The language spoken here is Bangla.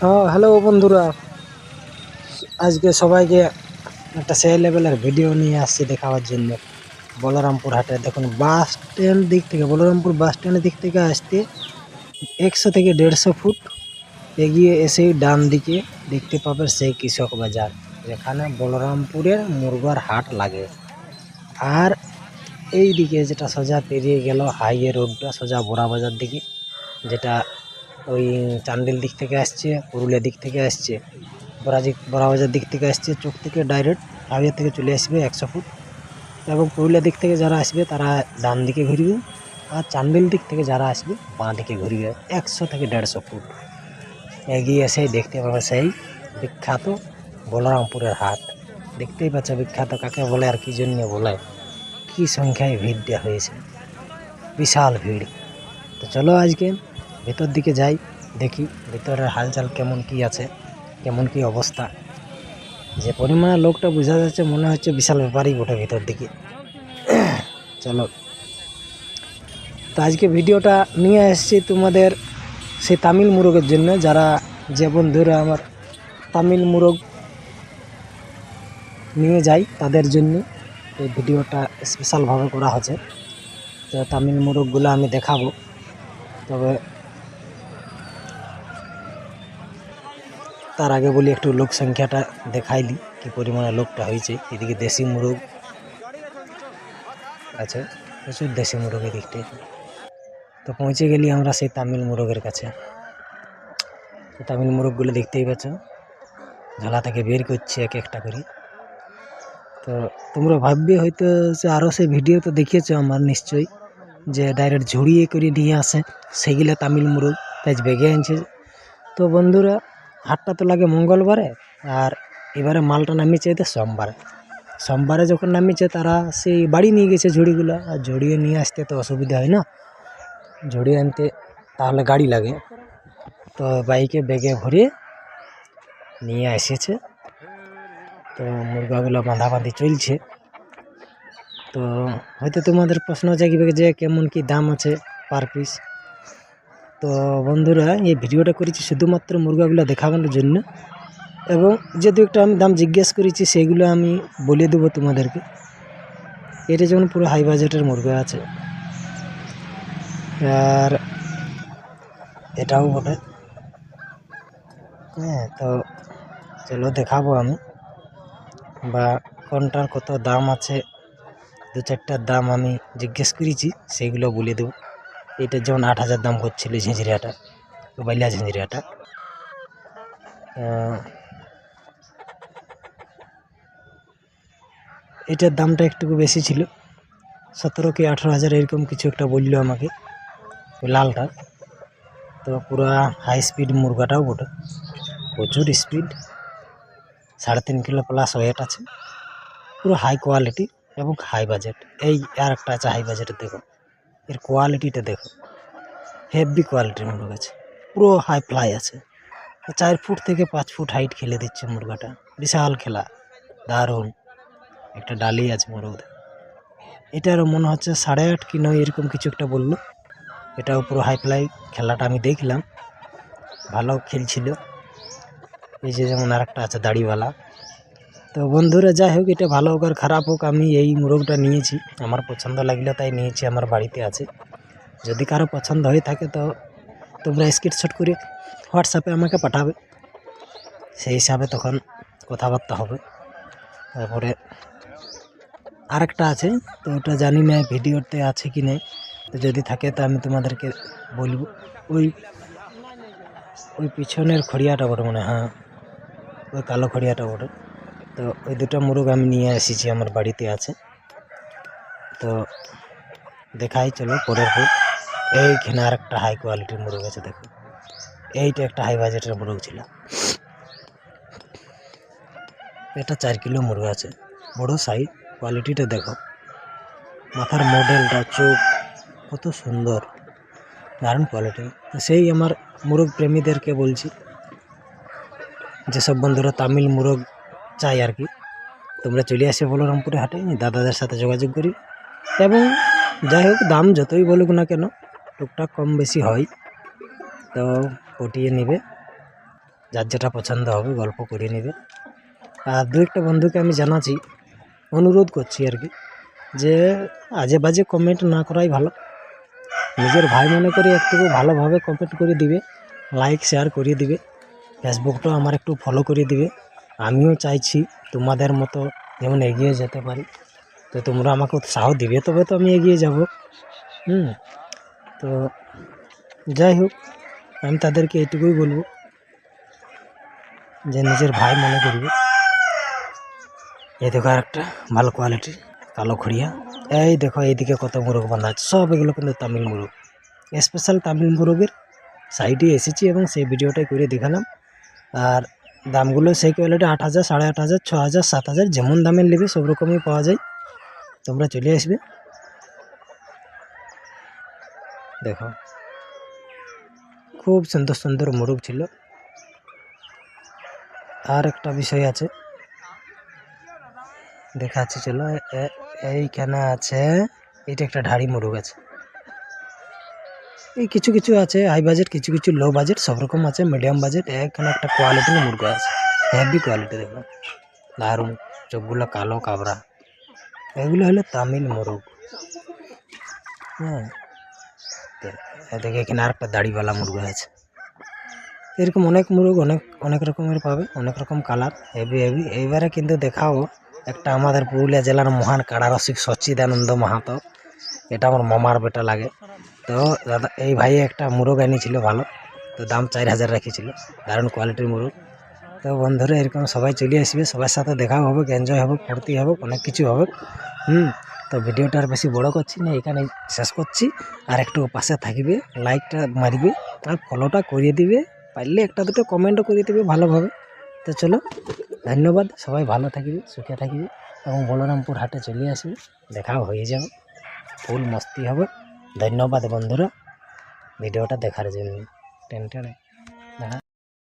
হ্যাঁ হ্যালো বন্ধুরা। আজকে সবাইকে একটা সেই লেভেলের ভিডিও নিয়ে আসছি দেখাবার জন্য। বলরামপুর হাটে। দেখুন বাস স্ট্যান্ড দিক থেকে, বলরামপুর বাস স্ট্যান্ডের দিক থেকে আসতে একশো থেকে দেড়শো ফুট এগিয়ে এসে ডান দিকে দেখতে পাবে সেই কৃষক বাজার, যেখানে বলরামপুরের মুরগার হাট লাগে। আর এই দিকে যেটা সোজা পেরিয়ে গেল হাইওয়ে রোডটা সোজা বোরা বাজার দিকে, যেটা ওই চান্ডিল দিক থেকে আসছে, পুরুলিয়া দিক থেকে আসছে, বরাজি বড়াবাজার দিক থেকে আসছে, চোখ থেকে ডাইরেক্ট হাইওয়ে থেকে চলে আসবে একশো ফুট। এবং পুরুলিয়া দিক থেকে যারা আসবে তারা ডান দিকে ঘুরবে আর চান্ডিল দিক থেকে যারা আসবে বাঁ দিকে ঘুরবে একশো থেকে দেড়শো ফুট। এগিয়ে এসেই দেখতে পাবে সেই বিখ্যাত বলরামপুরের হাট। দেখতেই পাচ্ছ বিখ্যাত কাকে বলে আর কি জন্য বলে। কি সংখ্যায় ভিড় দেওয়া হয়েছে। বিশাল ভিড়। তো চলো আজকে ভেতর দিকে যাই, দেখি ভেতরের হালচাল কেমন কি আছে, কেমন কি অবস্থা। যে পরিমাণে লোকটা বোঝা যাচ্ছে মনে হচ্ছে বিশাল ব্যাপারই বটে ভেতর দিকে। চলো। তো আজকে ভিডিওটা নিয়ে এসেছি তোমাদের সেই তামিল মুরগের জন্য, যারা যে বন্ধুরা আমার তামিল মুরগ নিয়ে যাই, তাদের জন্য এই ভিডিওটা স্পেশালভাবে করা হচ্ছে। তো তামিল মুরগগুলো আমি দেখাবো। তবে তার আগে বলি একটু লোক সংখ্যাটা দেখাইলি, কি পরিমাণে লোকটা হয়েছে এদিকে দেশি মুরগ আছে, প্রচুর দেশি মুরগ এদিকটা তো পৌঁছে গেলি আমরা সেই তামিল মুরগের কাছে। তামিল মুরগগুলো দেখতেই পাচ্ছ, ঝালা থেকে বের করছে এক একটা করে। তো তোমরা ভাববে হয়তো যে আরও সেই ভিডিও তো দেখিয়েছো আমার নিশ্চয়ই, যে ডাইরেক্ট ঝুড়িয়ে করে নিয়ে আসে সেগুলো তামিল মুরগ। তাই বেগে আনছে। তো বন্ধুরা হাটটা তো লাগে মঙ্গলবারে, আর এবারে মালটা নামিয়েছে এতে সোমবারে। সোমবারে যখন নামিয়েছে তারা সেই বাড়ি নিয়ে গেছে ঝুড়িগুলো, আর ঝুড়িয়ে নিয়ে আসতে তো অসুবিধা হয় না। ঝুড়িয়ে আনতে তাহলে গাড়ি লাগে। তো বাইকে ব্যাগে ভরে নিয়ে এসেছে। তো মুরগাগুলো বাঁধাবাঁধি চলছে। তো হয়তো তোমাদের প্রশ্ন জাগিবে যে কেমন কি দাম আছে পার পিস। তো বন্ধুরা, এই ভিডিওটা করেছি শুধুমাত্র মুরগাগুলো দেখানোর জন্য। এবং যে দু একটা আমি দাম জিজ্ঞেস করেছি, সেগুলো আমি বলে দেবো তোমাদেরকে। এটা যেমন পুরো হাই বাজেটের মুরগা আছে। আর এটাও বটে। হ্যাঁ তো চলো দেখাবো আমি। বা কোনটার কত দাম আছে দু চারটার দাম আমি জিজ্ঞেস করেছি সেইগুলো বলে দেবো। এটা যেমন আট হাজার দাম করছিল ঝিঁঝিরিয়াটা, বাইলা ঝিঁঝিরিয়াটা। এটার দামটা একটু বেশি ছিল। সতেরো কি আঠেরো হাজার এরকম কিছু একটা বলল আমাকে লালটা। তো পুরো হাই স্পিড মুরগাটাও বটে। প্রচুর স্পিড সাড়ে তিন কিলো প্লাস ওয়েট আছে। পুরো হাই কোয়ালিটি এবং হাই বাজেট এই আর একটা আছে হাই বাজেটের দেখো এর কোয়ালিটিটা দেখো। হেভি কোয়ালিটির মুরগ আছে। পুরো হাই ফ্লাই আছে। চার ফুট থেকে পাঁচ ফুট হাইট খেলে দিচ্ছে মুরগাটা। বিশাল খেলা। দারুণ। একটা ডালি আছে মুরগ এটারও মনে হচ্ছে সাড়ে আট কি নয় এরকম কিছু একটা বলল। এটাও পুরো হাই ফ্লাই খেলাটা আমি দেখলাম। ভালো খেলছিল। এই যে যেমন আর একটা আছে দাড়িওয়ালা। তো বন্ধুরা, যাই হোক, এটা ভালো হোক আর খারাপ হোক, আমি এই মুরগটা নিয়েছি। আমার পছন্দ লাগল তাই নিয়েছি, আমার বাড়িতে আছে। যদি কারও পছন্দ হয়ে থাকে, তো তোমরা স্ক্রিনশট করে হোয়াটসঅ্যাপে আমাকে পাঠাবে। সেই হিসাবে তখন কথাবার্তা হবে। তারপরে আরেকটা আছে, তো ওটা জানি না ভিডিওতে আছে কি নেই। তো যদি থাকে, তো আমি তোমাদেরকে বলব। ওই ওই পিছনের খড়িয়াটা বটে মানে হ্যাঁ। ওই কালো খড়িয়াটা বটে। তো ওই দুটো মুরগ আমি নিয়ে এসেছি, আমার বাড়িতে আছে। তো দেখাই, চলো পরের ফুল। এইখানে আর একটা হাই কোয়ালিটির মুরগ আছে, দেখো। এইটা একটা হাই বাজেটের মুরগ ছিল। এটা চার কিলো মুরগ আছে। বড় সাইজ কোয়ালিটিটা দেখো। মাথার মডেলটা চোখ কত সুন্দর, দারুণ কোয়ালিটি সেই আমার মুরগ প্রেমীদেরকে বলছি, যেসব বন্ধুরা তামিল মুরগ চাই আর কি। তোমরা চলে আসে বলরামপুরে হাটে, দাদাদের সাথে যোগাযোগ করি। এবং যাই হোক, দাম যতই বলুক না কেন, টুকটাক কম বেশি হয়। তো পটিয়ে নেবে। যার যেটা পছন্দ হবে, গল্প করে নেবে। আর দু একটা বন্ধুকে আমি জানাচ্ছি, অনুরোধ করছি আর কি, যে আজে বাজে কমেন্ট না করাই ভালো। নিজের ভাই মনে করে একটু ভালোভাবে কমেন্ট করে দিবে লাইক শেয়ার করে দিবে। ফেসবুকটাও আমার একটু ফলো করে দিবে। আমিও চাইছি তোমাদের মতো যেমন এগিয়ে যেতে পারি। তো তোমরা আমাকে উৎসাহ দিবে, তবে তো আমি এগিয়ে যাব। হুম, তো যাই হোক, আমি তাদেরকে এটুকুই বলব যে নিজের ভাই মনে করবে। এই দেখো আর একটা ভালো কোয়ালিটির কালো খড়িয়া। এই দেখো, এইদিকে কত মোরগ বাঁধা আছে সব এগুলো কিন্তু তামিল মোরগ। স্পেশাল তামিল মোরগের সাইডে এসেছি এবং সেই ভিডিওটাই করে দেখালাম। আর দামগুলো সেই কোয়ালিটি আট হাজার, সাড়ে আট হাজার, ছ হাজার, সাত হাজার, যেমন দামের নেবে সব রকমই পাওয়া যায়। তোমরা চলে আসবে। দেখো। খুব সুন্দর সুন্দর মোরগ ছিল। আর একটা বিষয় আছে। দেখাচ্ছি, চলো। এইখানে আছে, এটা একটা ঢাড়ি মোরগ আছে। এই কিছু কিছু আছে হাই বাজেট কিছু কিছু লো বাজেট সব রকম আছে মিডিয়াম বাজেট এখানে একটা কোয়ালিটির মুরগা আছে হেভি কোয়ালিটি দেখো দারুণ, চোখগুলো কালো কাবরা এগুলো হলো তামিল মোরগ। হ্যাঁ দেখে এখানে আরেকটা দাড়িওয়ালা মুরগা আছে। এরকম অনেক মুরগ, অনেক অনেক রকমের পাবে, অনেক রকম কালার হেভি হেভি এইবারে কিন্তু দেখাও, একটা আমাদের পুরুলিয়া জেলার মহান কাড়ারসিক সচ্চিদানন্দ মাহাতো। এটা আমার মামার বেটা লাগে। তো দাদা, এই ভাই একটা মুরগ এনেছিল ভালো, তো দাম চার হাজার রেখেছিল, দারুণ কোয়ালিটির মুরগ। তো বন্ধুরা, এরকম সবাই চলে আসবে, সবার সাথে দেখাও হবে এনজয় হবে, ফুর্তি হবে, অনেক কিছু হবে, হুম? তো ভিডিওটা আর বেশি বড় করছি না, এখানে শেষ করছি। আর একটু পাশে থাকবে লাইকটা মারবে, আর ফলোটা করিয়ে দিবে, পারলে একটা দুটো কমেন্টও করিয়ে দিবে ভালোভাবে। তো চলো, ধন্যবাদ, সবাই ভালো থাকবে, সুখে থাকবে, এবং বলরামপুর হাটে চলে আসবে দেখাও হয়ে যাবে, ফুল মস্তি হবে। ধন্যবাদ বন্ধুরা। ভিডিওটা দেখার জন্য। টেন টেনে দেখা